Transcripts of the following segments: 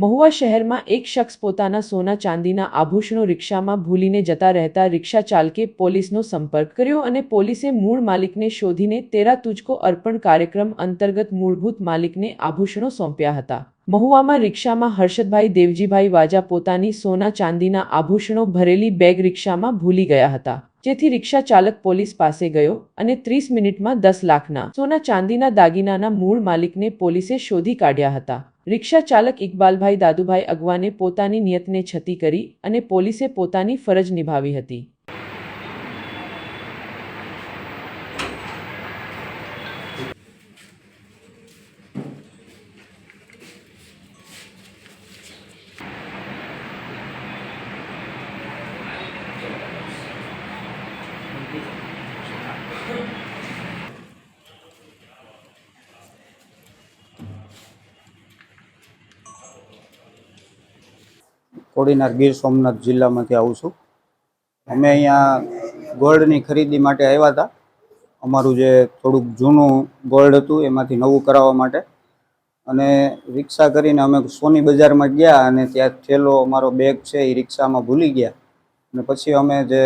મહુવા શહેરમાં એક શખ્સ પોતાના સોના ચાંદીના આભૂષણો રિક્ષામાં ભૂલીને જતા રહેતા રિક્ષા ચાલકે પોલીસનો સંપર્ક કર્યો અને પોલીસે મૂળ માલિકને શોધીને તેરા તુજકો અર્પણ કાર્યક્રમ અંતર્ગત મૂળભૂત માલિકને આભૂષણો સોંપ્યા હતા. મહુવામાં રિક્ષામાં હર્ષદભાઈ દેવજીભાઈ વાજા પોતાની સોના ચાંદીના આભૂષણો ભરેલી બેગ રિક્ષામાં ભૂલી ગયા હતા. જેથી રિક્ષા ચાલક પોલીસ પાસે ગયો અને ત્રીસ મિનિટમાં દસ લાખના સોના ચાંદીના દાગીનાના મૂળ માલિકને પોલીસે શોધી કાઢ્યા હતા. રિક્ષા ચાલક ઇકબાલભાઈ દાદુભાઈ અગવાને પોતાની નિયતને છતી કરી અને પોલીસે પોતાની ફરજ નિભાવી હતી. કોડીનાર ગીર સોમનાથ જિલ્લામાંથી આવું છું. અમે અહીંયા ગોલ્ડની ખરીદી માટે આવ્યા હતા. અમારું જે થોડુંક જૂનું ગોલ્ડ હતું એમાંથી નવું કરાવવા માટે. અને રિક્ષા કરીને અમે સોની બજારમાં ગયા અને ત્યાં થેલો અમારો બેગ છે એ રિક્ષામાં ભૂલી ગયા. અને પછી અમે જે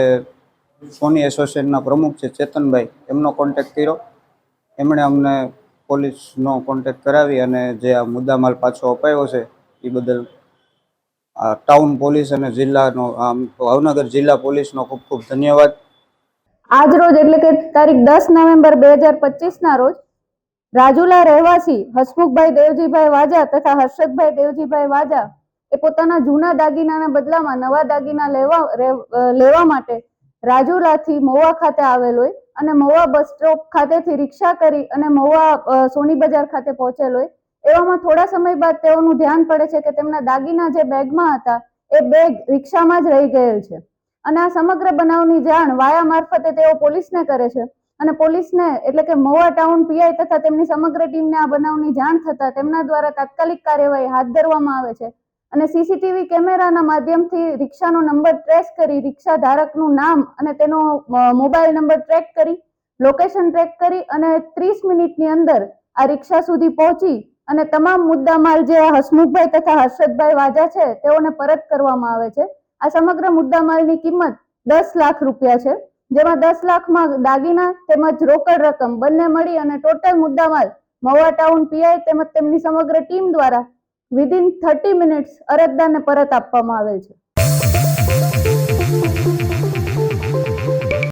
સોની એસોસિએશનના પ્રમુખ છે ચેતનભાઈ, એમનો કોન્ટેક્ટ કર્યો. એમણે અમને પોલીસનો કોન્ટેક્ટ કરાવી અને જે આ મુદ્દામાલ પાછો અપાયો છે એ બદલ ટાઉન પોલીસ અને જિલ્લાનો ભાવનગર જિલ્લા પોલીસનો ખૂબ ખૂબ ધન્યવાદ. આજ રોજ એટલે કે તારીખ દસ નવેમ્બર બે હજાર પચીસના રોજ રાજુલા રહેવાસી હસમુખભાઈ દેવજીભાઈ વાજા તથા હર્ષદભાઈ દેવજીભાઈ વાજા એ પોતાના જૂના દાગીનાના બદલામાં નવા દાગીના લેવા લેવા માટે રાજુલાથી મોવા ખાતે આવેલ અને મોવા બસ સ્ટોપ ખાતેથી રિક્ષા કરી અને મોવા સોની બજાર ખાતે પહોંચેલ હોય. એવામાં થોડા સમય બાદ તેઓનું ધ્યાન પડે છે કે તેમના દાગીના જે બેગમાં હતા, એ બેગ રિક્ષામાં જ રહી ગયેલ છે. અને આ સમગ્ર બનાવની જાણ વાયા મારફતે તેઓ પોલીસને કરે છે. અને પોલીસને એટલે કે મોવા ટાઉન પીઆઈ તથા તેમની સમગ્ર ટીમને આ બનાવની જાણ થતા તેમના દ્વારા તાત્કાલિક કાર્યવાહી હાથ ધરવામાં આવે છે. અને સીસીટીવી કેમેરાના માધ્યમથી રિક્ષાનો નંબર ટ્રેસ કરી રિક્ષા ધારકનું નામ અને તેનો મોબાઈલ નંબર ટ્રેક કરી, લોકેશન ટ્રેક કરી અને ત્રીસ મિનિટની અંદર આ રિક્ષા સુધી પહોંચી અને તમામ મુદ્દામાલ જે હસમુખભાઈ તથા હર્ષદભાઈ વાજા છે, તેઓને પરત કરવામાં આવે છે. આ સમગ્ર મુદ્દામાલની કિંમત દસ લાખ રૂપિયા છે, જેમાં દસ લાખમાં દાગીના તેમજ રોકડ રકમ બંને મળી અને ટોટલ મુદ્દામાલ મવા ટાઉન પીઆઈ તેમજ તેમની સમગ્ર ટીમ દ્વારા વિધિન થર્ટી મિનિટ્સ અરજદારને પરત આપવામાં આવેલ છે.